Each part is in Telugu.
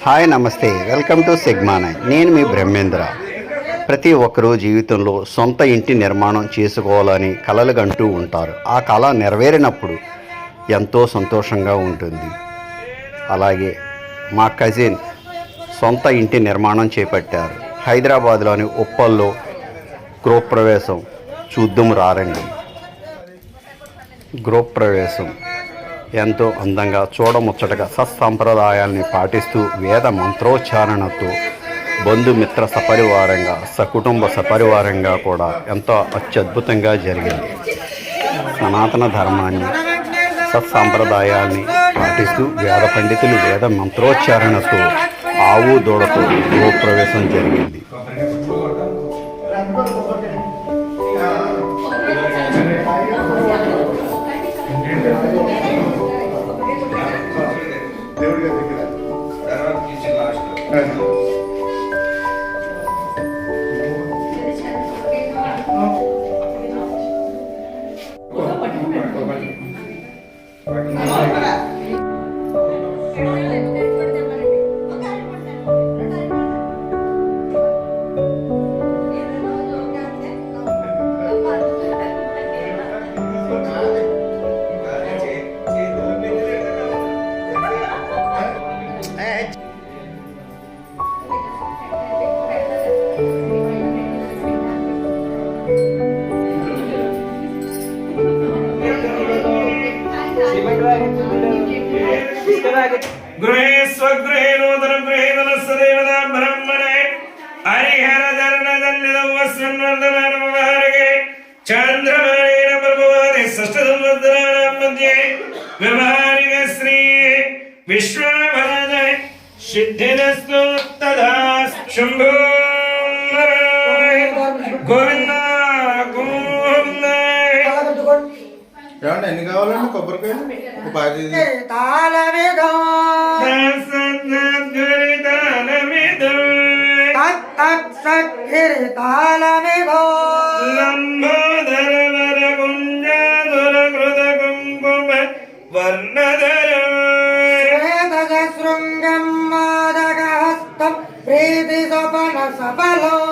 హాయ్ నమస్తే. వెల్కమ్ టు సిగ్మానయ్ నేను. మీ బ్రహ్మేంద్ర. ప్రతి ఒక్కరూ జీవితంలో సొంత ఇంటి నిర్మాణం చేసుకోవాలని కలలు కంటూ ఉంటారు. ఆ కళ నెరవేరినప్పుడు ఎంతో సంతోషంగా ఉంటుంది. అలాగే మా కజిన్ సొంత ఇంటి నిర్మాణం చేపట్టారు. హైదరాబాద్లోని ఉప్పల్లో గృహప్రవేశం చూద్దాం రారండి. గృహప్రవేశం. ఎంతో అందంగా చూడముచ్చటగా సత్సంప్రదాయాల్ని పాటిస్తూ వేద మంత్రోచ్చారణతో బంధుమిత్ర సపరివారంగా సకుటుంబ సపరివారంగా కూడా ఎంతో అత్యద్భుతంగా జరిగింది. సనాతన ధర్మాన్ని సత్సాంప్రదాయాల్ని పాటిస్తూ వేద పండితులు వేద మంత్రోచ్చారణతో ఆవు దూడతో గృహప్రవేశం జరిగింది. đây Hãy గృహే నమస్త దేవతా బ్రహ్మణే హరిహర ధరణ ధన్యదవస్వన్వర్ధమానమహారగే చంద్రమాణేన ప్రభువాది షష్ఠ సంవత్సరాణం మధ్యే వ్యవహారిక శ్రీ విశ్వభరద సిద్ధిరస్తు తదా శంభో గోవింద గోవింద ఏమండి ఎన్ని కావాలండి? కొబ్బరికాయలు? ఒక పది తాళమిగం శృంగం మాదగహస్తం ప్రీతి సఫల సఫలో.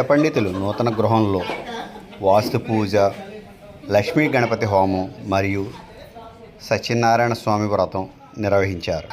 వేద పండితులు నూతన గృహంలో వాస్తు పూజ లక్ష్మీ గణపతి హోమం మరియు సత్యనారాయణ స్వామి వ్రతం నిర్వహించారు.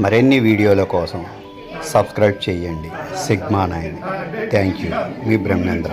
మరిన్ని వీడియోల కోసం సబ్స్క్రైబ్ చేయండి sigma nine. Thank you. Me Brahmendra.